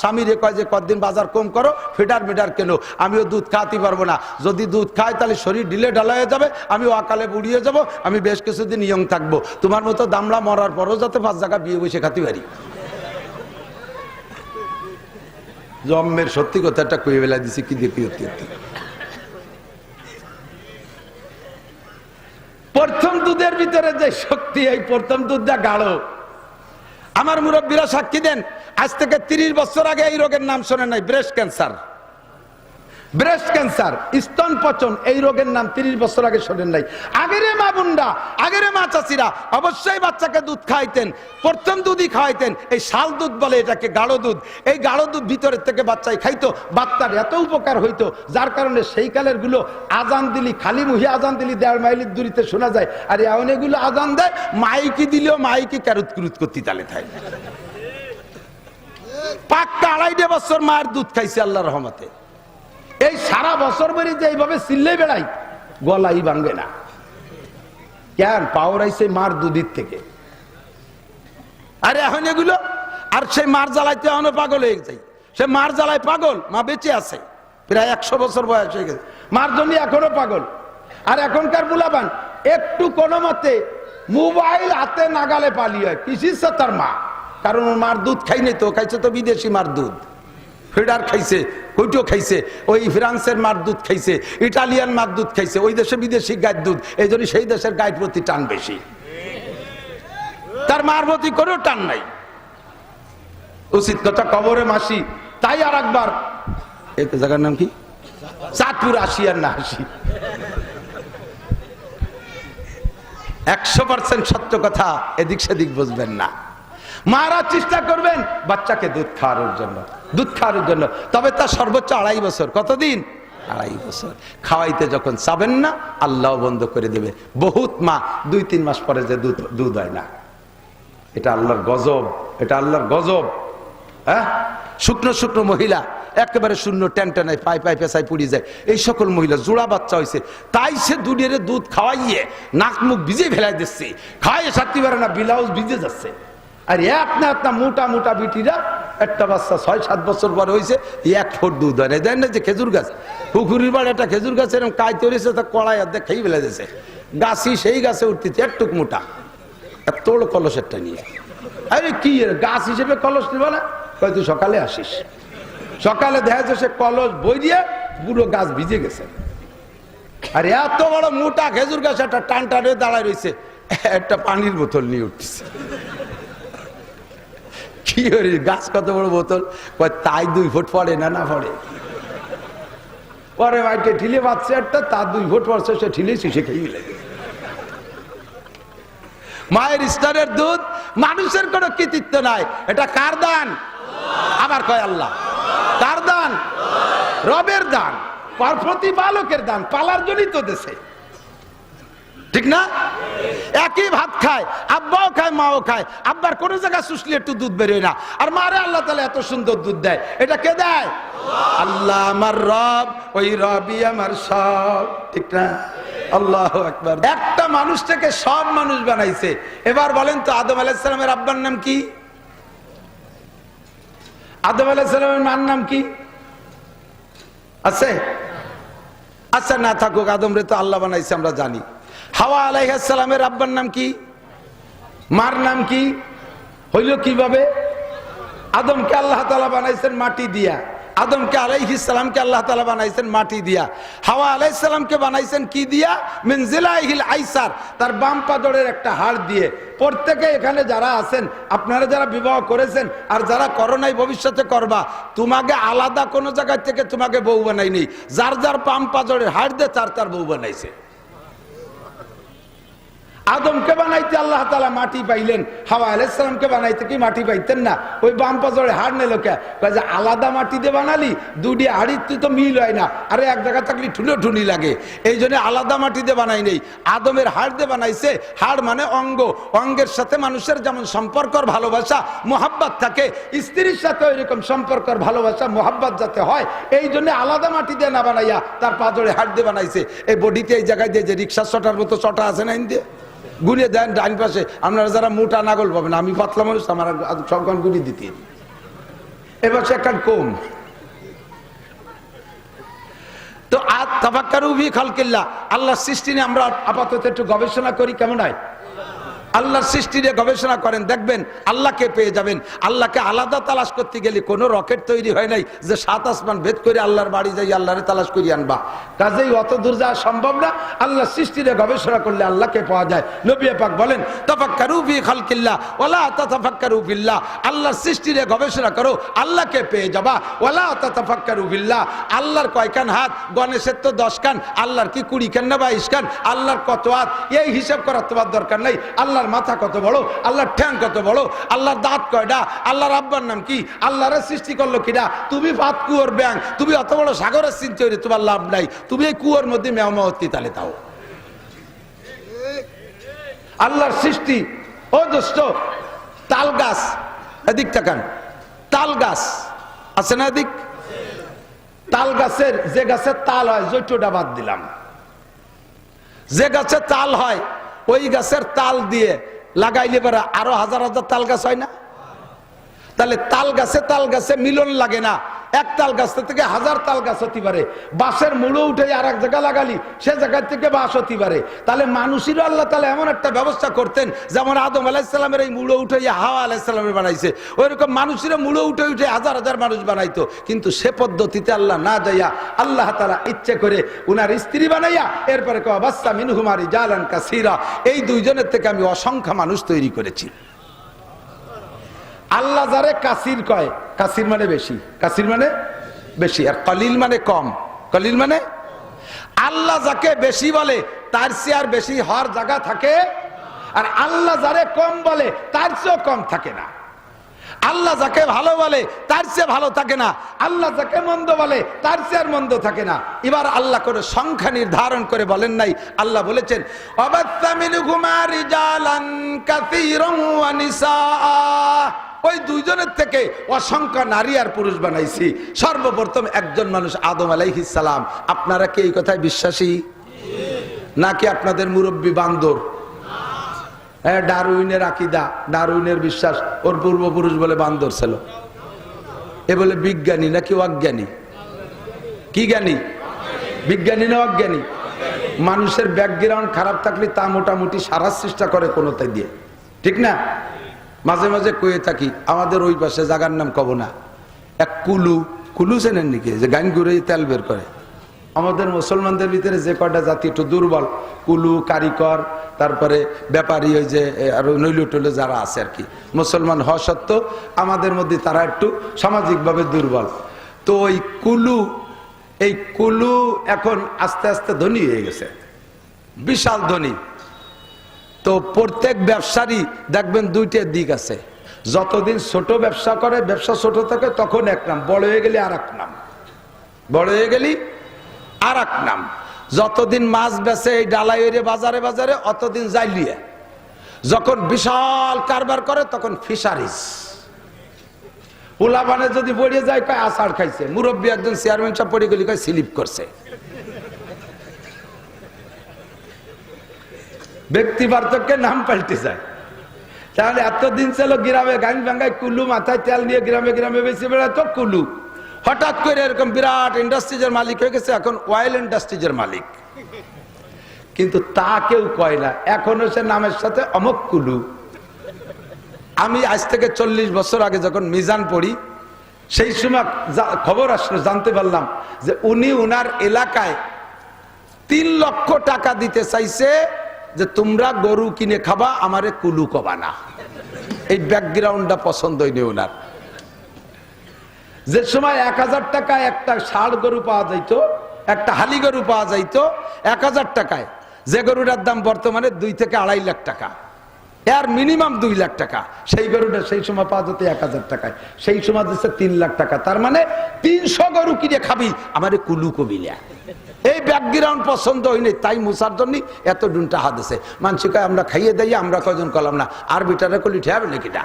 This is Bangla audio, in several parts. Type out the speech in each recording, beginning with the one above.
স্বামীরে কয় যে কদিন বাজার কম করো? ফিডার মিডার কেন? আমিও দুধ খাওয়াতে পারব না। যদি দুধ খাই, তাহলে শরীর ঢিলে ঢালা হয়ে যাবে। আমি অকালে বুড়িয়ে যাব। আমি বেশ কিছুদিন ইয়ং থাকব। তোমার মতো দামলা মরার পরও যাতে পাঁচ জায়গা বিয়ে বসে খাতে পারি। জম্মের সত্যি কথাটা কয়ে বেলা দিছি, কি দেখি প্রথম দুধের ভিতরে যে শক্তি, এই প্রথম দুধটা গাঢ়। আমার মুরব্বীরা সাক্ষী দেন, আজ থেকে তিরিশ বছর আগে এই রোগের নাম শোনেন নাই ব্রেস্ট ক্যান্সার ব্রেস্ট ক্যান্সার স্তন পচন, এই রোগের নাম তিরিশ বছর আগে শোনেন নাই। আগের মা বুন্ডা, আগের মা চাষিরা অবশ্যই বাচ্চাকে দুধ খাইতেন, প্রথম দুধই খাওয়াইতেন, এই শাল দুধ বলে এটাকে গাঢ় দুধ। এই গাঢ় দুধ ভিতরের থেকে বাচ্চাই খাইতো, বাচ্চার এত উপকার হইতো, যার কারণে সেই কালেরগুলো আজান দিলি, খালি মুহি আজান দিলি, দেড় মাইলের দূরিতে শোনা যায়। আর এমন এগুলো আজান দেয়, মাইকি দিলেও মাইকি ক্যারুত কুরুত করতে তালে থাকে পাক্কা আড়াইটে বছর মায়ের দুধ খাইছে আল্লাহ রহমতে। এই সারা বছর বেরি যে এইভাবে চিল্লে বেড়াই, গলাই ভাঙবে না। কেন? পাওয়ার আইছে মার দুধের থেকে। আরে এখন এগুলো, আর সেই মার জ্বালাইতে এখনও পাগল হয়ে যায় সে মার জ্বালায় পাগল, মা বেঁচে আছে। প্রায় একশো বছর বয়স হয়ে গেছে। মার জন্য এখনও পাগল। আর এখনকার বুলাবান, একটু কোনো মতে মোবাইল হাতে নাগালে পালিয়ে হয়। কিসির তার মা? কারণ ওর মার দুধ খাইনি তো, খাইছে তো বিদেশি মার দুধ। ফিডার খাইছে কইটো খাইছে, ওই ফ্রান্সের মার দুধ খাইছে, ইটালিয়ান মার দুধ খাইছে, ওই দেশে বিদেশি গায়ের দুধ, এই জন্য সেই দেশের গায়ের প্রতি টান বেশি। তার মার প্রতি করেও টান নাই। উচিত কথা কবরে মাসি, তাই আর একবার এই জায়গার নাম কি? চাঁদপুর আসি আর না আসি। একশো পার্সেন্ট সত্য কথা, এদিক সেদিক বুঝবেন না। মারা চেষ্টা করবেন, বাচ্চাকে দুধ খাওয়ানোর জন্য, দুধ খাওয়ানোর জন্য। তবে তার সর্বোচ্চ আড়াই বছর। কতদিন? আড়াই বছর। খাওয়াইতে যখন চাবেন না, আল্লাহ বন্ধ করে দেবে। বহুত মা, দুই তিন মাস পরে যে দুধ দুধ হয় না। এটা আল্লাহর গজব, এটা আল্লাহর গজব। হ্যাঁ? শুকনো শুকনো মহিলা, একেবারে শূন্য টেনটেনায় পাই পাই পেশায় পুড়ি যায়। এই সকল মহিলা, জোড়া বাচ্চা হয়েছে তাই সে দুনিয়ারে দুধ খাওয়াইয়ে নাক মুখ ভিজে ফেলাই দিচ্ছে। খাওয়াইয়ে সারতে পারে না, ব্লাউজ ভিজে যাচ্ছে। আর এক না একটা মোটা মোটা বিটিরা, একটা বাচ্চা ছয়, সাত বছর পরে হয়েছে এক ফুট দুধ না। দেন না যে খেজুর গাছ। পুকুরির বাড়ি একটা খেজুর গাছ এরকম কায় তৈরিছে তা কড়াই অর্ধেক খেয়ে ফেলে দিয়েছে। গাছই সেই গাছে উঠতেছে, একটুক মোটা। এত বড় কলসেরটা নিয়ে। আরে কি গাছ হিসেবে কলস নিবা না? হয়তো সকালে আসিস। সকালে দেখা যাচ্ছে কলস বই দিয়ে পুরো গাছ ভিজে গেছে। আর এত বড় মোটা খেজুর গাছ, একটা টান টান দাঁড়ায় রয়েছে একটা পানির বোতল নিয়ে উঠতেছে। কি হরি গাছ কত বড় বোতল? তাই দুই ফুট পড়ে না না পড়ে? পরে বাইকে ঠিলে বাচ্চা একটা, তার দুই ফুট পড়ছে, সে ঠিলে শিশে খেয়ে লাগে মায়ের স্তরের দুধ মানুষের কোনো কৃতিত্ব নাই। এটা কার দান? আবার কয় আল্লাহ। কার দান? রবের দান। প্রতি বালকের দান, পালার জন্যই তো দেশে। ঠিক না? একই ভাত খায়, আব্বাও খায়, মাও খায়। আব্বার কোনো জায়গায় শুষলে একটু দুধ বেরোয় না। আর মারে আল্লাহ তালা এত সুন্দর দুধ দেয়। এটা কে দেয়? আল্লাহ আমার রব, ওই রবি আমার সব। ঠিক না? আল্লাহ একবার একটা মানুষ থেকে সব মানুষ বানাইছে। এবার বলেন তো, আদম আলাইসালামের আব্বার নাম কি? আদম আলাইসালামের মার নাম কি? আছে? আচ্ছা না থাকুক, আদম রে তো আল্লাহ বানাইছে, আমরা জানি। হাওয়া আলাইহালামের আব্বার নাম কি? মার নাম কি? হইল কীভাবে? আদমকে আল্লাহ তালা বানাইছেন মাটি দিয়া। আদমকে আলাইহিসালামকে আল্লাহ তালা বানাইছেন মাটি দিয়া। হাওয়া আলাইসালামকে বানাইছেন কি দিয়া? মিনজিলাইহিল আইসার, তার বাম পাদরের একটা হাড় দিয়ে। প্রত্যেকে এখানে যারা আছেন, আপনারা যারা বিবাহ করেছেন আর যারা করো নাই ভবিষ্যতে করবা, তোমাকে আলাদা কোনো জায়গায় থেকে তোমাকে বউ বানাইনি যার যার পাম পাজরের হাড় দিয়ে তার তার বউ বানাইছে। আদমকে বানাইতে আল্লাহ তালা মাটি পাইলেন, হাওয়া আলাইসালামকে বানাইতে কি মাটি পাইতেন না? ওই বাম পাজরে হাড় নিল কে? আলাদা মাটি দিয়ে বানালি দুটি হাড়ির তুই তো মিল হয় না, আরে এক জায়গা থাকলে ঠুলো ঠুনি লাগে। এই জন্য আলাদা মাটি দিয়ে বানাই নেই, আদমের হাড় দিয়ে বানাইছে, হাড় মানে অঙ্গ। অঙ্গের সাথে মানুষের যেমন সম্পর্কর ভালোবাসা, মোহাব্বত থাকে, স্ত্রীর সাথে এরকম সম্পর্কর ভালোবাসা, মোহাব্বত যাতে হয়, এই জন্য আলাদা মাটি দিয়ে না বানাইয়া তার পাজরে হাড় দিয়ে বানাইছে। এই বডিতে এই জায়গায় দিয়ে যে রিক্সা চটার মতো চটা আছে না দিয়ে গুলিয়ে দেন ডাইন পাশে। আপনারা যারা মোটা নাগল পাবেন, আমি পাতলা মানুষ আমার সবখান গুলি দিতে। এবার সে একটা কম। তো আর তাবাক্কার উভি খালকিল্লা আল্লাহ সৃষ্টি নিয়ে আমরা আপাতত একটু গবেষণা করি, কেমন হয়? আল্লাহর সৃষ্টি নিয়ে গবেষণা করেন, দেখবেন আল্লাহকে পেয়ে যাবেন। আল্লাহকে আলাদা তালাশ করতে গেলে কোনো রকেট তৈরি হয় নাই যে সাত আসমান ভেদ করে আল্লাহর বাড়ি যাই, আল্লাহরে তালাশ করি আনবা। কাজেই অত দূর যাওয়া সম্ভব না। আল্লাহ সৃষ্টি নিয়ে গবেষণা করলে আল্লাহকে পাওয়া যায়। নবী পাক বলেন, তাফাক্কারু ফি খালকিল্লাহ ওয়ালা তাতাফাক্কারু বিল্লাহ আল্লাহর সৃষ্টি নিয়ে গবেষণা করো, আল্লাহকে পেয়ে যাবা। ওয়ালা তাতাফাক্কারু বিল্লাহ আল্লাহর কয়খান হাত? গণেশের তো দশ কান। আল্লাহর কি কুড়ি কান না বাইশ কান? আল্লাহর কত হাত? এই হিসাব করার তোমার দরকার নাই। আল্লাহর মাথা কত বড়? আল্লাহর ঠ্যাং কত বড়? আল্লাহর দাঁত কয়টা আল্লাহর আব্বার নাম কি? আল্লাহর সৃষ্টি করল কিনা তুমি ফাত কুয়োর ব্যাং তুমি অত বড় সাগরের চিন্তা তোমার লাভ নাই। তুমি এই কুয়োর মধ্যে মেয়ামতি তালে তাও? আল্লাহর সৃষ্টি। ও দোস্ত তাল গাছ। এদিক তাকান। তাল গাছ। আছে না এদিক? তাল গাছের, যে গাছের তাল হয়, জৈটটা বাদ দিলাম। যে গাছে তাল হয় ওই গাছের তাল দিয়ে লাগাইলে পারে আরও হাজার হাজার তাল গাছ হয় না? তাহলে তাল গাছে তাল গাছে মিলন লাগে না। এক তাল গাছ থেকে হাজার তাল গাছ হতে পারে। বাঁশের মূলো উঠে আর এক জায়গা লাগালি, সে জায়গা থেকে বাঁশ হতে পারে। তাহলে মানুষেরও আল্লাহ তালা এমন একটা ব্যবস্থা করতেন যেমন আদম আলাহিসাল্লামের এই মূলো উঠে হাওয়া আলাহিসাল্লামের বানাইছে। ওইরকম মানুষেরও মূলো উঠে উঠে হাজার হাজার মানুষ বানাইতো। কিন্তু সে পদ্ধতিতে আল্লাহ না যাইয়া আল্লাহ তালা ইচ্ছে করে উনার স্ত্রী বানাইয়া এরপরে বাচ্চা মিনহুমারি জালান কাসিরা। এই দুইজনের থেকে আমি অসংখ্য মানুষ তৈরি করেছি। আল্লাহ যারে কাসির কয়, কাসির মানে বেশি। কাসির মানে বেশি। আর কলিল মানে কম। কলিল মানে আল্লাহ যাকে বেশি বলে, তার চেয়ে আর বেশি হওয়ার জায়গা থাকে। আর আল্লাহ যারে কম বলে, তার চেয়েও কম থাকে না। আল্লাহ যাকে ভালো বলে, তার চেয়ে ভালো থাকে না। আল্লাহ যাকে মন্দ বলে, তার চেয়ে আর মন্দ থাকে না। এবার আল্লাহ করে সংখ্যা নির্ধারণ করে বলেন নাই। আল্লাহ বলেছেন ওই দুইজনের থেকে অসংখ্য নারী আর পুরুষ বানাইছি। সর্বপ্রথম একজন মানুষ আদম আলাইহিস সালাম। আপনারা কি এই কথায় বিশ্বাসী? নাকি আপনাদের মুরব্বী বান্দর? হ্যাঁ ডারউইনের আকিদা, ডারউইনের বিশ্বাস, ওর পূর্বপুরুষ বলে বান্দর ছিল। এ বলে বিজ্ঞানী নাকি অজ্ঞানী? কি জ্ঞানী? বিজ্ঞানী না অজ্ঞানী? মানুষের ব্যাকগ্রাউন্ড খারাপ থাকলে তা মোটামুটি সারার চেষ্টা করে কোনোটাই দিয়ে। ঠিক না? মাঝে মাঝে কয়ে থাকি, আমাদের ওই পাশে জাগার নাম কব না এক কুলু কুলু চেনেন নাকি? যে গান ঘুরে তেল বের করে। আমাদের মুসলমানদের ভিতরে যে কয়টা জাতি একটু দুর্বল, কুলু, কারিকর, তারপরে ব্যাপারী ওই যে নৈল টৈল যারা আছে আর কি। মুসলমান হওয়া সত্ত্বেও আমাদের মধ্যে তারা একটু সামাজিকভাবে দুর্বল। তো ওই কুলু, এই কুলু এখন আস্তে আস্তে ধনী হয়ে গেছে। বিশাল ধনী। তো প্রত্যেক ব্যবসারই দেখবেন দুইটা দিক আছে। যতদিন ছোট ব্যবসা করে, ব্যবসা ছোট থাকে, তখন এক নাম, বড় হয়ে গেলে আর এক নাম। বড় হয়ে গেলি আর এক নাম। যতদিন মাছ বেচে এই ডালাই এরে বাজারে বাজারে, অতদিন যাইলিয়ে যখন বিশাল কারবার করে, তখন ফিশারিজ উলাবানে যদি পড়ে যায়, কয়, আষাঢ় খাইছে। মুরব্বী একজন চেয়ারম্যান সাহেব পড়ে গেলি, কয়, স্লিপ করছে। ব্যক্তি পার্থক্যের নাম পাল্টে যায়। তাহলে এতদিন ছিল গ্রামে গান ভাঙ্গায় কুলু মাথায় তেল নিয়ে গ্রামে গ্রামে বেশি বেড়াতো, কুলু। হঠাৎ করে এরকম বিরাট ইন্ডাস্ট্রিজের মালিক হয়ে গেছে, এখন অয়েল ইন্ডাস্ট্রিজের মালিক। কিন্তু তা কেউ কয় না, এখনও সে নামের সাথে অমক কুলু। আমি আজ থেকে চল্লিশ বছর আগে যখন মিজান পড়ি, সেই সময় খবর আসলো, জানতে পারলাম যে উনি উনার এলাকায় তিন লক্ষ টাকা দিতে চাইছে যে তোমরা গরু কিনে খাবা, আমারে কুলু কবা না। এই ব্যাকগ্রাউন্ডটা পছন্দ হয়নি ওনার। যে সময় এক হাজার টাকায় একটা ষাড় গরু পাওয়া যাইত, একটা হালি গরু পাওয়া যাইত, এক হাজার টাকায়। যে গরুটার দাম বর্তমানে দুই থেকে আড়াই লাখ টাকা। এর মিনিমাম দুই লাখ টাকা। সেই গরুটা সেই সময় পাওয়া যেত এক হাজার টাকায়। সেই সময় দিচ্ছে তিন লাখ টাকা। তার মানে তিনশো গরু কিনে খাবি, আমারে কুলু কবিলা। এই ব্যাকগ্রাউন্ড পছন্দ হয়নি, তাই মুসার জন্য এত ডুনটা হাত আছে মানসিক আমরা খাইয়ে দেই, আমরা কজন কলাম না। আর বিটারে কলি ঠেয়াবে নাকিটা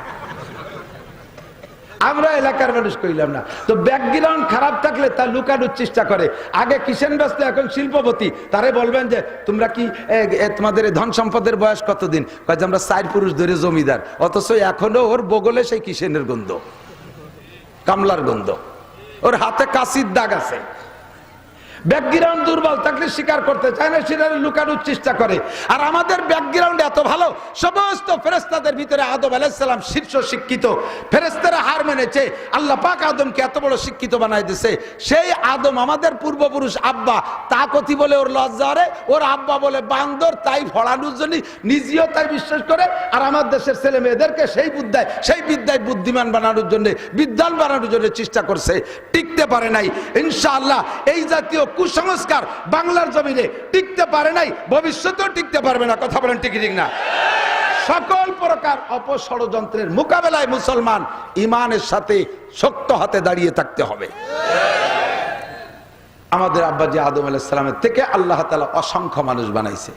আমরা এলাকার মানুষ কইলাম না। তো ব্যাকগ্রাউন্ড খারাপ থাকলে তা লুকানোর চেষ্টা করে। আগে কিষেন ব্যস্ত এখন শিল্পপতি। তারে বলবেন যে, তোমরা কি তোমাদের ধন সম্পদের বয়স কতদিন? কয়েছে আমরা চার পুরুষ ধরে জমিদার। অথচ এখনও ওর বগলে সেই কিষেনের গন্ধ। কামলার গন্ধ। ওর হাতে কাশির দাগ আছে। ব্যাকগ্রাউন্ড দুর্বল থাকলে স্বীকার করতে চায় না সেটা লুকানোর চেষ্টা করে। আর আমাদের ব্যাকগ্রাউন্ড এত ভালো, সমস্ত ফেরেস্তাদের ভিতরে আদম আলাইসালাম শীর্ষ শিক্ষিত। ফেরেস্তারা হার মেনেছে, আল্লাহ পাক আদমকে এত বড় শিক্ষিত বানাই দিছে। সেই আদম আমাদের পূর্বপুরুষ আব্বা তা কতি বলে ওর লজ্জা রে ওর আব্বা বলে বান্দর, তাই ফড়ানোর জন্য নিজেও তাই বিশ্বাস করে। আর আমার দেশের ছেলে মেয়েদেরকে সেই বুদ্ধায়, সেই বিদ্যায় বুদ্ধিমান বানানোর জন্য বিদ্যান বানানোর জন্য চেষ্টা করছে। টিকতে পারে নাই। ইনশাআল্লাহ এই জাতীয় কুসংস্কার বাংলার জমিনে টিকতে পারে নাই, ভবিষ্যতেও টিকতে পারবে না, কথা বলেন ঠিক ঠিক না। সকল প্রকার অপষড়যন্ত্রের মোকাবেলায় মুসলমান ইমানের সাথে শক্ত হাতে দাঁড়িয়ে থাকতে হবে। আমাদের আব্বাজি আদম আলাইসালামের থেকে আল্লাহ তালা অসংখ্য মানুষ বানাইছে।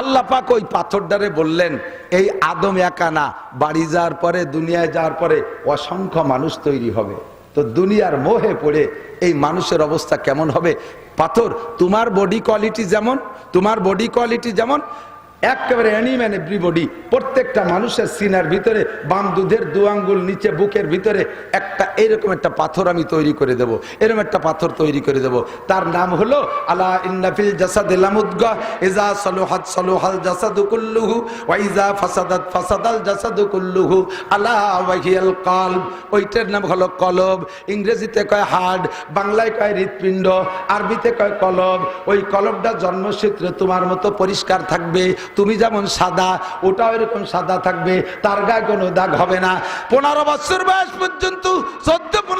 আল্লাহ পাক ওই পাথরটারে বললেন, এই আদম একা না, বাড়ি যাওয়ার পরে, দুনিয়ায় যাওয়ার পরে অসংখ্য মানুষ তৈরি হবে। তো দুনিয়ার মোহে পড়ে এই মানুষের অবস্থা কেমন হবে? পাথর, তোমার বডি কোয়ালিটি যেমন, তোমার বডি কোয়ালিটি যেমন একেবারে অ্যানিম্যান এভরিবডি প্রত্যেকটা মানুষের সিনার ভিতরে, বাম দুধের দু আঙ্গুল, নিচে বুকের ভিতরে, একটা এরকম একটা পাথর আমি তৈরি করে দেব, এরকম একটা পাথর তৈরি করে দেব। তার নাম হলো, আলা ইন্নাফিল জাসাদ লামুদগা, ইজা সলুহাত সলুহাল জাসাদু কুল্লুহু, ওয়া ইজা ফাসাদাত ফাসাদাল জাসাদু কুল্লুহু, আলা ওয়াহিয়াল কলব। ওইটার নাম হলো কলব। ইংরেজিতে কয় হার্ট বাংলায় কয় হৃৎপিণ্ড, আরবিতে কয় কলব। ওই কলবটা জন্মসূত্রে তোমার মতো পরিষ্কার থাকবে তুমি যেমন সাদা, ওটাও এরকম সাদা থাকবে, তার গায়ে কোনো দাগ হবে না। পনেরো বছর বয়স পর্যন্ত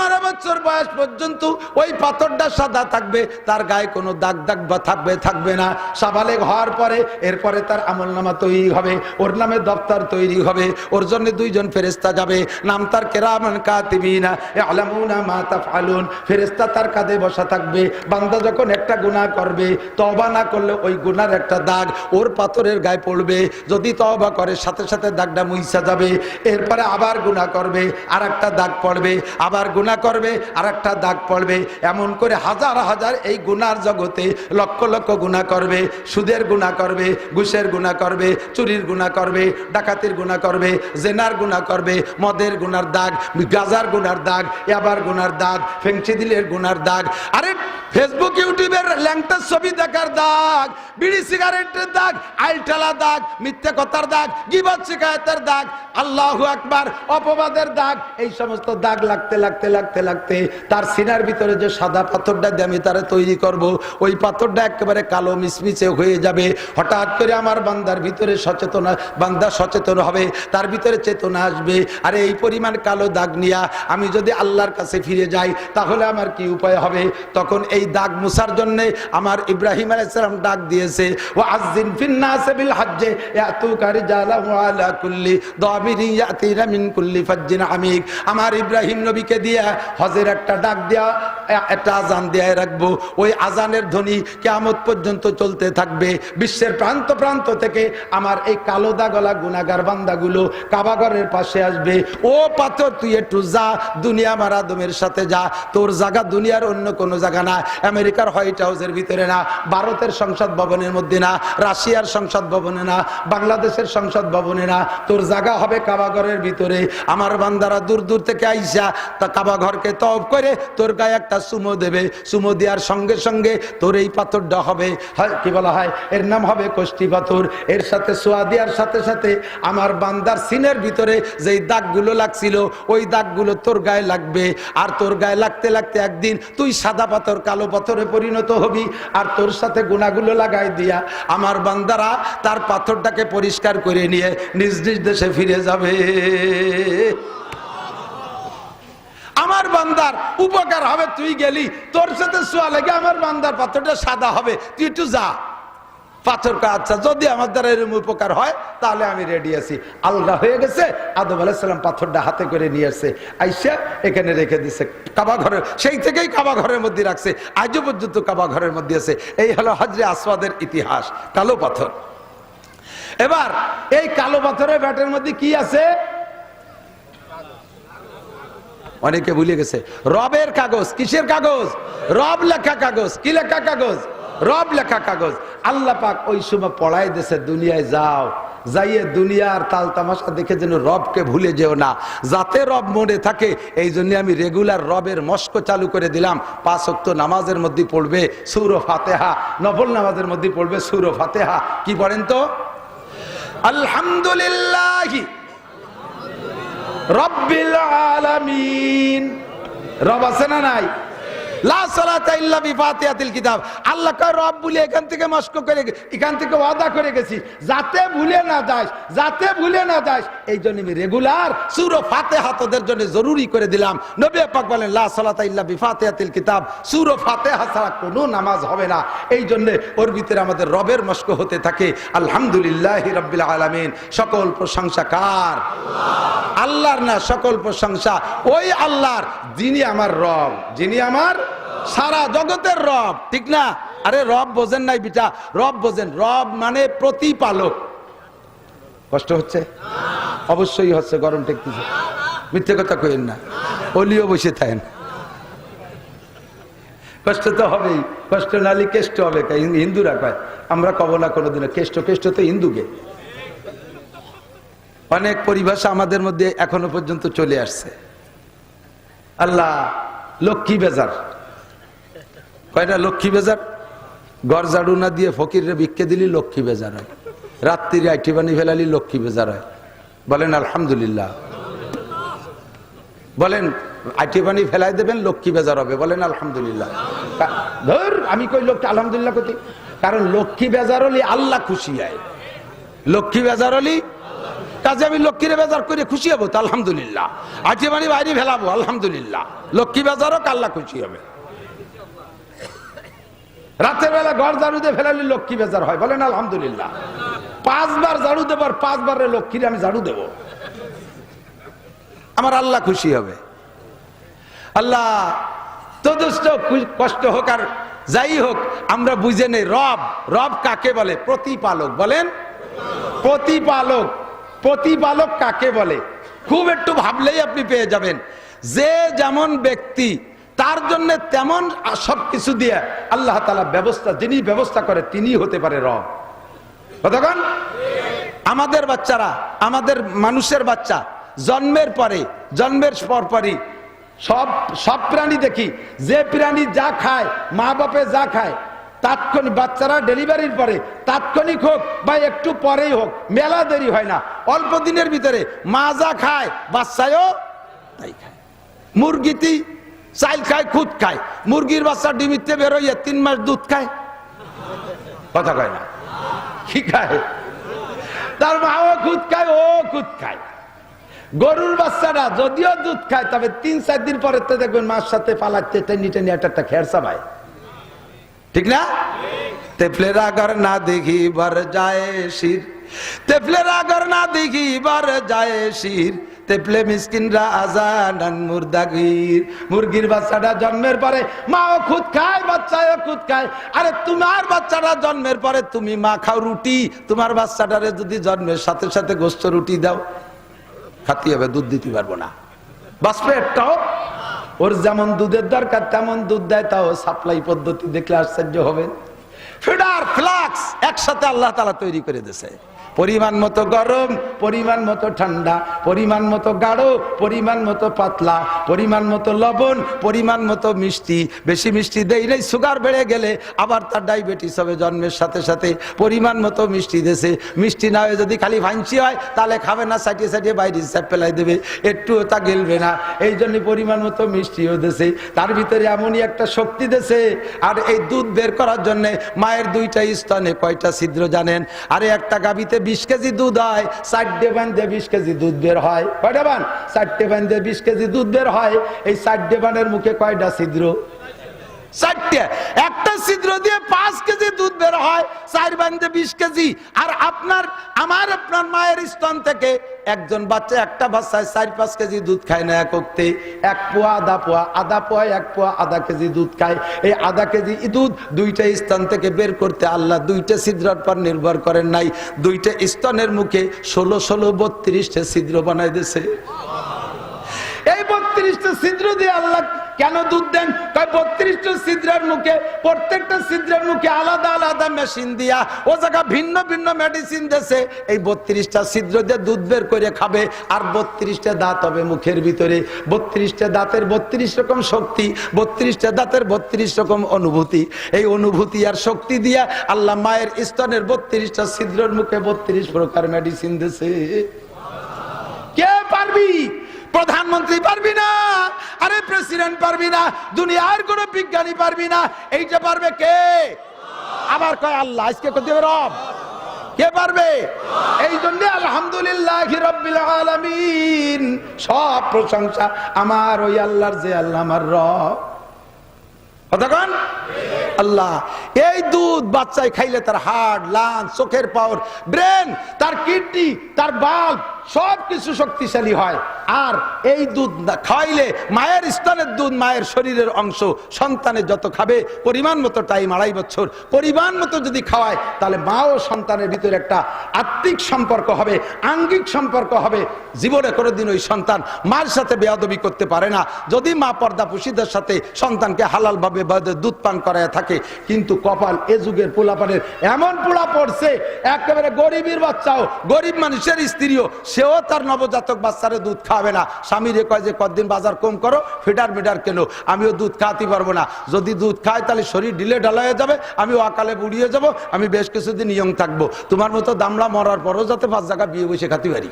পনেরো বছর বয়স পর্যন্ত ওই পাথরটা সাদা থাকবে, তার গায়ে কোনো দাগ দাগ বা থাকবে থাকবে না। সাবালেগ হওয়ার পরে এরপরে তার আমল নামা তৈরি হবে, ওর নামে দপ্তর তৈরি হবে, ওর জন্য দুইজন ফেরেস্তা যাবে। নাম তার কেরামান কাতিবিনা আলামুনা মা তাফআলুন। ফেরেস্তা তার কাঁধে বসা থাকবে, বান্দা যখন একটা গুনাহ করবে, তওবা না করলে ওই গুনার একটা দাগ ওর পাথরের গায়ে পড়বে। যদি তওবা করে, সাথে সাথে দাগটা মুইসা যাবে, এরপরে আবার গুনাহ করবে আর একটা দাগ পড়বে, আবার গুনাহ করবে আর একটা দাগ পড়বে। এমন করে হাজার হাজার এই গুনার জগতে লক্ষ লক্ষ গুনাহ করবে, সুদের গুনাহ করবে, ঘুষের গুনাহ করবে, চুরির গুনাহ করবে, ডাকাতির গুনাহ করবে, জেনার গুনাহ করবে, মদের গুনার দাগ, গাজার গুনার দাগ, এবার গুনার দাগ, ফেংচি দিলের গুনার দাগ। আরে ফেসবুক ইউটিউবের ল্যাংটার ছবি দেখার দাগ, বিড়ি সিগারেটের দাগ আইলটালা দাগ, মিথ্যে কথার দাগ গিবত শিকায়তের দাগ, আল্লাহ আকবার, অপবাদের দাগ, এই সমস্ত দাগ লাগতে লাগতে লাগতে লাগতে লাগতে তার সিনার ভিতরে যে সাদা পাথরটা দিয়ে আমি তারা তৈরি করব, ওই পাথরটা একেবারে কালো মিসমিসে হয়ে যাবে। হঠাৎ করে আমার বান্দার ভিতরে সচেতনা, বান্দা সচেতন হবে, তার ভিতরে চেতনা আসবে। আরে এই পরিমাণ কালো দাগ নিয়া আমি যদি আল্লাহর কাছে ফিরে যাই, তাহলে আমার কি উপায় হবে? তখন এই দাগ মুসার জন্য আমার ইব্রাহিম আলাইসালাম ডাক দিয়েছে ও আজদিন ফিন্নাসে বিল হজ্জে ইয়াতুকা রিজালাহু আলা কুল্লি দামিরি ইয়াতিনা মিন কুল্লি ফাজ্জিন আমিক। আমার ইব্রাহিম নবীকে দিয়া হজের একটা ডাক দেয়া একটা আজান দেয়া রাখব। ওই আজানের ধ্বনি কেয়ামত পর্যন্ত চলতে থাকবে। বিশ্বের প্রান্ত প্রান্ত থেকে আমার এই কালো দাগলা গুনাগার বান্দাগুলো কাবাগরের পাশে আসবে। ও পাথর, তুই একটু যা, দুনিয়া মারা দমের সাথে যা। তোর জায়গা দুনিয়ার অন্য কোনো জায়গা না। আমেরিকার হোয়াইট হাউসের ভিতরে না। ভারতের সংসদ ভবনের মধ্যে না। রাশিয়ার সংসদ ভবনে না। বাংলাদেশের সংসদ ভবনে না। তোর জায়গা হবে কাবাগরের ভিতরে। আমার বান্দারা দূর দূর থেকে আইসা তা কাবাঘরকে তব করে তোর গায়ে একটা সুমো দেবে। সুমো দেওয়ার সঙ্গে সঙ্গে তোর এই পাথরটা হবে। কি বলা হয়? এর নাম হবে কষ্টি পাথর। এর সাথে সোয়া দেওয়ার সাথে সাথে আমার বান্দার সিনের ভিতরে যেই দাগগুলো লাগছিল, ওই দাগগুলো তোর গায়ে লাগবে। আর তোর গায়ে লাগতে লাগতে একদিন তুই সাদা পাথর, কালো পাথরে পরিণত হবি। আর তোর সাথে গুণাগুলো লাগাই দিয়া আমার বান্দারা তার পাথরটাকে পরিষ্কার করে নিয়ে নিজ নিজ দেশে ফিরে যাবে। আমার বান্দার উপকার হবে, তুই গেলি। তোর সাথে শোয়া লেগে আমার বান্দার পাথরটা সাদা হবে। তুই একটু যা। পাথর আচ্ছা যদি আমার দ্বারা এরকম উপকার হয়, তাহলে আমি রেডি আছি। আলগা হয়ে গেছে, আদম আলাহিসাল্লাম পাথরটা হাতে করে নিয়ে আসছে। আইসা এখানে রেখে দিছে, কাবা ঘরের, সেই থেকেই কাবা ঘরের মধ্যে রাখছে। আজও পর্যন্ত কাবা ঘরের মধ্যে আছে। এই হলো হজরে আসওয়াদের ইতিহাস, কালো পাথর। এবার, এই কালো পাথরের ব্যাটের মধ্যে কি আছে? অনেকে ভুলে গেছে। রবের কাগজ, কিসের কাগজ? রব লেখা কাগজ, কি লেখা কাগজ? রব লেখা কাগজ। আল্লাহ পাক ওই সময় পড়াই দেশে দুনিয়ায় যাও। যাইয়ে দুনিয়ার তাল তামাশা দেখে যেন রবকে ভুলে যেও না। যাতে রব মনে থাকে, এই জন্য আমি রেগুলার রবের মস্ক চালু করে দিলাম। পাঁচ অক্ত নামাজের মধ্যে পড়বে সুর ফাতেহা, নফল নামাজের মধ্যে পড়বে সুর ফাতেহা। কি পড়েন তো? আলহামদুলিল্লাহ রব্বিল আলামিন। রব আছে না নাই? লা কিতাব। রব বলে এখান থেকে করে এখান থেকে করে গেছি। ভুলে না ভুলে না এই জন্য আমি রেগুলার জন্য জরুরি করে দিলাম। কিতাব কোনো নামাজ হবে না। এই জন্য ওর ভিতরে আমাদের রবের মস্ক হতে থাকে। আলহামদুলিল্লাহি আলামিন। সকল প্রশংসা কার? আল্লাহর না, সকল প্রশংসা ওই আল্লাহর, যিনি আমার রব, যিনি আমার সারা জগতের রব, ঠিক না? আরে রব বোঝেন নাই বিটা, রব বোঝেন, রব মানে প্রতিপালক। কষ্ট হচ্ছে? অবশ্যই হচ্ছে, গরম ঠেকতেছে। মিথ্যে কথা কইেন না, অলিও বসে থাকেন। কষ্ট তো হবেই, কষ্ট নালি কেষ্ট হবে হিন্দু- হিন্দুরা কয়, আমরা কব না কোনোদিনও, কেষ্ট কেষ্ট তো হিন্দুকে। অনেক পরিভাষা আমাদের মধ্যে এখনও পর্যন্ত চলে আসছে। আল্লাহ লক্ষ্মী বেজার। কয়টা লক্ষ্মী বেজার? গড় ঝাড়ু না দিয়ে ফকিরে ভিক্ষে দিলি লক্ষ্মী বেজার হয়। রাত্রিরে আইটি বানি ফেলালি লক্ষ্মী বেজার হয়। বলেন, আলহামদুলিল্লাহ। বলেন আইটি ফেলাই দেবেন, লক্ষ্মী বেজার হবে। বলেন, আলহামদুলিল্লাহ। ধর, আমি কই লোকটা আলহামদুলিল্লাহ কতি? কারণ লক্ষ্মী বেজার হলি আল্লাহ খুশি হয়। লক্ষ্মী বেজার হলি কাজে আমি লক্ষ্মীরে বেজার করে খুশি হব, তো আলহামদুলিল্লাহ। আইটি পানি বাইরে ফেলাবো, আলহামদুলিল্লাহ। লক্ষ্মী বেজার হোক, আল্লাহ খুশি হবে। রাতের বেলা ঘর ঝাড়ু দিয়ে ফেলালে লক্ষ্মী বেজার হয়। বলেন, আলহামদুলিল্লাহ। পাঁচবার ঝাড়ু দেবার পাঁচবারে লক্ষ্মীরে আমি ঝাড়ু দেবো। আমার আল্লাহ খুশি হবে। আল্লাহ, তদুষ্ট কষ্ট হোক আর যাই হোক, আমরা বুঝে নেই রব। রব কাকে বলে? প্রতিপালক। বলেন, প্রতিপালক। প্রতিপালক কাকে বলে? খুব একটু ভাবলেই আপনি পেয়ে যাবেন। যে যেমন ব্যক্তি তার জন্য তেমন সব কিছু দিয়ে আল্লাহ তালা ব্যবস্থা, যিনি ব্যবস্থা করে তিনি হতে পারে রব। কতক্ষণ আমাদের বাচ্চারা, আমাদের মানুষের বাচ্চা, জন্মের পরে, জন্মের পরপরই সব সব প্রাণী দেখি, যে প্রাণী যা খায়, মা বাপে যা খায়, তাৎক্ষণিক বাচ্চারা ডেলিভারির পরে, তাৎক্ষণিক হোক বা একটু পরেই হোক, মেলা দেরি হয় না। অল্প দিনের ভিতরে মা যা খায়, বাচ্চায়ও তাই খায়। মুরগিটি চাইল খায়, খুদ খায়। মুরগির বাচ্চা ডিমিতে বেরোইয়ে তিন মাস দুধ খায়। কথা কয় না। কি খায়? তার মাও খুদ খায়, ও খুদ খায়। গরুর বাচ্চাটা যদিও দুধ খায়, তবে তিন, চার দিন পরে তো দেখবেন মার সাথে পালাচ্ছে টেনি টেনি একটা একটা খেরসা ভাই ঠিক না? তেফলের আগর না দেখি বার যায় শির। তেফলের আগর না দেখি বার যায় শির। তেফলে মিসকিনরা আজানান মুর্দাগির। মুরগির বাচ্চাটা জন্মের পরে মাও খুদ খায়, বাচ্চাও খুদ খায়। আরে তোমার বাচ্চাটা জন্মের পরে তুমি মা খাও রুটি, তোমার বাচ্চাটারে যদি জন্মের সাথে সাথে গোস্ত রুটি দাও, খাতি হবে, দুধ দিতে পারব না। বাঁচবে একটাও ওর যেমন দুধের দরকার তেমন দুধ দেয়, তাও সাপ্লাই পদ্ধতি দেখলে আশ্চর্য হবে। ফিডার, ফ্লাক্স একসাথে আল্লাহ তালা তৈরি করে দিয়েছে। পরিমাণ মতো গরম, পরিমাণ মতো ঠান্ডা, পরিমাণ মতো গাঢ়, পরিমাণ মতো পাতলা, পরিমাণ মতো লবণ, পরিমাণ মতো মিষ্টি। বেশি মিষ্টি দেই নেই সুগার বেড়ে গেলে আবার তার ডায়াবেটিস হবে, জন্মের সাথে সাথে পরিমাণ মতো মিষ্টি দেশে মিষ্টি না হয়ে যদি খালি ভাইঞ্চি হয়, তাহলে খাবে না সাইটিয়ে সাইটিয়ে বাইরে হিসাব ফেলাই দেবে। একটুও তা গেলবে না। এই জন্য পরিমাণ মতো মিষ্টিও দেশে তার ভিতরে এমনই একটা শক্তি দেশে আর এই দুধ বের করার জন্যে মায়ের দুইটা স্থানে কয়টা ছিদ্র জানেন? আরে একটা গাবিতে বিশ কেজি দুধ হয়, চারটে বান্ধে বিশ কেজি দুধ বের হয়। কয়টা বান? চারটে বান্ধে বিশ কেজি দুধ বের হয়, এই চারটে বানের মুখে কয়টা ছিদ্র? চারটে। একটা ছিদ্র দিয়ে পাঁচ কেজি দুধ বের হয়, চার বান্ধে বিশ কেজি। আর আপনার, আমার, আপনার মায়ের স্তন থেকে একজন বাচ্চা একটা বাচ্চায় চার, পাঁচ কেজি দুধ খায় না একতে এক পোয়া, আধা পোয়া আধা পোয়া এক পোয়া, আধা কেজি দুধ খায়। এই আধা কেজি দুধ দুইটা স্তন থেকে বের করতে আল্লাহ দুইটা ছিদ্রের পর নির্ভর করেন নাই। দুইটা স্তনের মুখে ষোলো ষোলো, বত্রিশটা ছিদ্র বানাই দিয়েছে দিয়ে আল্লাহ কেন দুধ দেন? কয়, বত্রিশটা মুখে, প্রত্যেকটা মুখে আলাদা আলাদা মেশিন দিয়া, ও জায়গা ভিন্ন ভিন্ন মেডিসিন দেশে এই বত্রিশটা দিয়ে দুধ বের করে খাবে, আর বত্রিশটা দাঁত হবে মুখের ভিতরে। বত্রিশটা দাঁতের বত্রিশ রকম শক্তি, বত্রিশটা দাঁতের বত্রিশ রকম অনুভূতি। এই অনুভূতি আর শক্তি দিয়া আল্লাহ মায়ের স্তনের বত্রিশটা ছিদ্রের মুখে বত্রিশ প্রকার মেডিসিন দেশে কে পারবি? প্রধানমন্ত্রী পারবি না? প্রেসিডেন্ট পারবি না, দুনিয়ার কোন বিজ্ঞানী পারবি না, এইটা পারবে কে? আবার কয়, আল্লাহ, আজকে করতে রব? কে পারবে? এই জন্য আলহামদুলিল্লাহ সব প্রশংসা আমার ওই আল্লাহর যে আল্লাহ, আমার রব। কতক্ষণ আল্লাহ, এই দুধ বাচ্চায় খাইলে তার হার্ট লাঞ্চ চোখের পাওয়ার, ব্রেন, তার কিডনি, তার বাল্ব সব কিছু শক্তিশালী হয়। আর এই দুধ খাইলে মায়ের স্তনের দুধ মায়ের শরীরের অংশ সন্তানের যত খাবে, পরিমাণ মতো টাইম, আড়াই বছর, পরিমাণ মতো যদি খাওয়ায়, তাহলে মা ও সন্তানের ভিতরে একটা আত্মিক সম্পর্ক হবে, আঙ্গিক সম্পর্ক হবে। জীবনে কোনোদিন ওই সন্তান মার সাথে বেয়াদবি করতে পারে না। যদি মা পর্দা পুষিদের সাথে সন্তানকে হালালভাবে দুধ পান করায় থাকে, কিন্তু কপাল এ যুগের পোলাপানের এমন পোলা পড়ছে, একেবারে গরিবের বাচ্চাও, গরিব মানুষের স্ত্রীও সেও তার নবজাতক বাচ্চারে দুধ খাওয়াবে না। স্বামীরে কয় যে কদিন বাজার কম করো? ফিডার মিডার কেন? আমিও দুধ খাওয়াতে পারব না। যদি দুধ খায়, তাহলে শরীর ঢিলে ঢালা হয়ে যাবে আমি অকালে বুড়িয়ে যাব, আমি বেশ কিছুদিন নিয়ম থাকব। তোমার মতো দামলা মরার পরও যাতে পাঁচ জায়গা বিয়ে বসে খাতে পারি।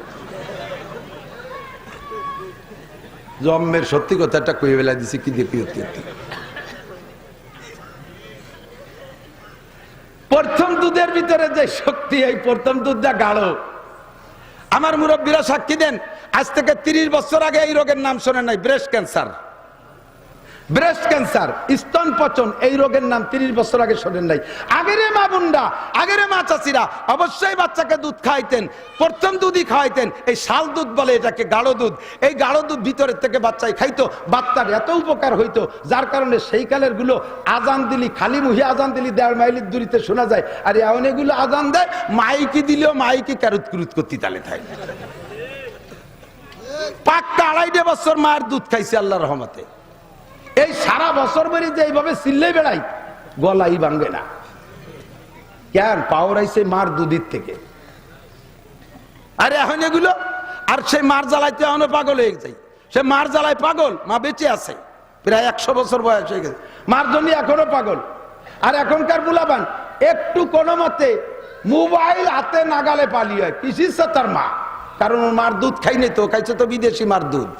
জন্মের সত্যি কথাটা কয়ে বেলা দিছি, কি দেখি প্রথম দুধের ভিতরে যে শক্তি, এই প্রথম দুধটা গাঢ়। আমার মুরব্বীরা সাক্ষী দেন, আজ থেকে তিরিশ বছর আগে এই রোগের নাম শোনেন নাই ব্রেস্ট ক্যান্সার ব্রেস্ট ক্যান্সার স্তন পচন, এই রোগের নাম তিরিশ বছর আগে শোনেন নাই। আগেরে মা বুন্ডা, আগেরে মা চাষিরা অবশ্যই বাচ্চাকে দুধ খাইতেন প্রথম দুধই খাওয়াইতেন, এই শাল দুধ বলে এটাকে গাঢ় দুধ। এই গাঢ় দুধ ভিতরের থেকে বাচ্চাই খাইতো, বাচ্চার এত উপকার হইতো, যার কারণে সেই কালেরগুলো আজান দিলি, খালি মুহি আজান দিলি, দেড় মাইলের দূরিতে শোনা যায়। আর এমন এগুলো আজান দেয়, মাইকি দিলেও মাইকি ক্যারুত কুরুত করতে তালে থাকে পাক্কা আড়াইটে বছর মায়ের দুধ খাইছে আল্লাহ রহমতে। এই সারা বছর বেরি যে এইভাবে চিল্লে বেড়াই, গলাই ভাঙবে না। কেন? পাওয়ার আইসে মার দুধের থেকে। আরে এখন এগুলো, আর সেই মার জ্বালাইতে এখনও পাগল হয়ে যাই সে মার জ্বালায় পাগল, মা বেঁচে আছে। প্রায় একশো বছর বয়স হয়ে গেছে। মার জন্য এখনও পাগল। আর এখনকার বুলাবান, একটু কোনো মতে মোবাইল হাতে নাগালে পালিয়ে হয় পিসিস তার মা। কারণ ওর মার দুধ খাইনি তো, খাইছে তো বিদেশি মার দুধ।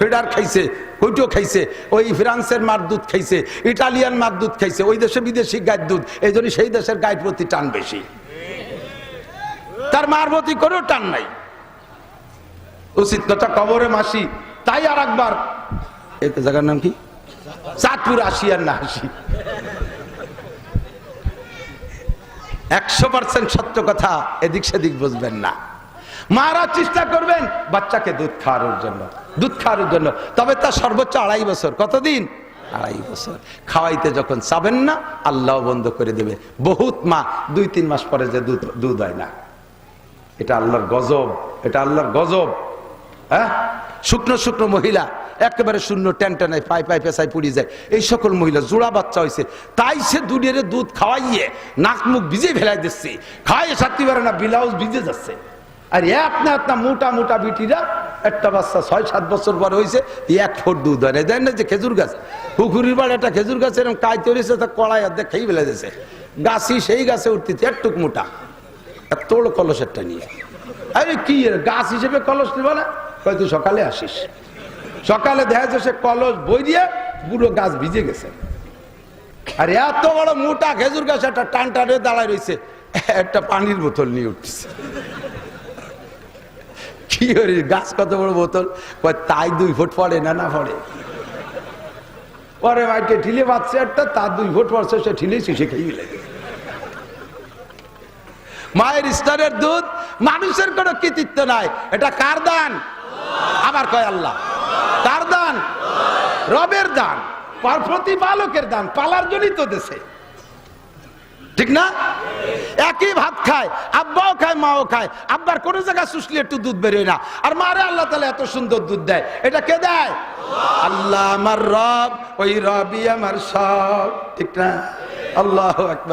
ফেডার খাইছে ওইটাও খাইছে, ওই ফ্রান্সের মার দুধ খাইছে, ইটালিয়ান মার দুধ খাইছে, ওই দেশে বিদেশি গায়ের দুধ, এই জন্য সেই দেশের গায়ের প্রতি টান বেশি। তার মার প্রতি কোনো টান নাই। উচিত কবরে মাসি, তাই আর একবার এই জায়গার নাম কি? চাঁদপুর আসি আর না হাসি একশো পার্সেন্ট সত্য কথা, এদিক সেদিক বুঝবেন না। মারা চেষ্টা করবেন, বাচ্চাকে দুধ খাওয়ানোর জন্য, দুধ খাওয়ানোর জন্য। তবে তার সর্বোচ্চ আড়াই বছর। কতদিন? আড়াই বছর। খাওয়াইতে যখন চাবেন না, আল্লাহ বন্ধ করে দেবে। বহুত মা, দুই তিন মাস পরে যে দুধ দুধ হয় না। এটা আল্লাহর গজব, এটা আল্লাহর গজব। হ্যাঁ? শুকনো শুকনো মহিলা, একেবারে শূন্য, টেন টেনায় পাই পাই পেশায় পুড়ি যায়। এই সকল মহিলা, জোড়া বাচ্চা হয়েছে। তাই সে দুনিয়ার দুধ খাওয়াইয়ে, নাক মুখ ভিজে ফেলাই দিচ্ছে। খাওয়াই সারতে পারে না, ব্লাউজ ভিজে যাচ্ছে। আর আপনা আপনা মোটা মোটা বিটিরা, একটা বাচ্চা ছয়, সাত বছর পর হয়েছে এক ফুট দুধ হয় দেয় না যে খেজুর গাছ। পুকুরির বাড়ি একটা খেজুর গাছ এরকম কাজ তৈরিছে তা কড়াই অর্ধেক খেয়ে ফেলে দিয়েছে। গাছই সেই গাছে উঠতেছে একটুক মোটা। তোর কলসেরটা নিয়ে। আরে কি গাছ হিসেবে কলস নেবে না? হয়তো সকালে আসিস। সকালে দেখা যাচ্ছে কলস বই দিয়ে পুরো গাছ ভিজে গেছে। আর এত বড় মোটা খেজুর গাছ, একটা টান টানে দাঁড়ায় রয়েছে একটা পানির বোতল নিয়ে উঠছে কি করি গাছ কত বড় বোতল? তাই দুই ফুট পড়ে না না পড়ে? পরে মাইকে ঠিলে বাচ্চা একটা, তার দুই ফুট পড়ছে, সে ঠিলে শিশে খেয়ে মায়ের স্তরের দুধ মানুষের কোনো কৃতিত্ব নাই। এটা কার দান? আবার কয় আল্লাহ। কার দান? রবের দান। প্রতিপালকের দান। পালার জন্যই তো দেশে। ঠিক না? একই ভাত খায়, আব্বাও খায়, মাও খায়। আব্বার কোনো জায়গায় শুষলে একটু দুধ বেরোয় না। আর মারে আল্লাহ তালা এত সুন্দর দুধ দেয়। এটা কে দেয়? আল্লাহ আমার রব, ওই রবি আমার সব। ঠিক না? আল্লাহ একবার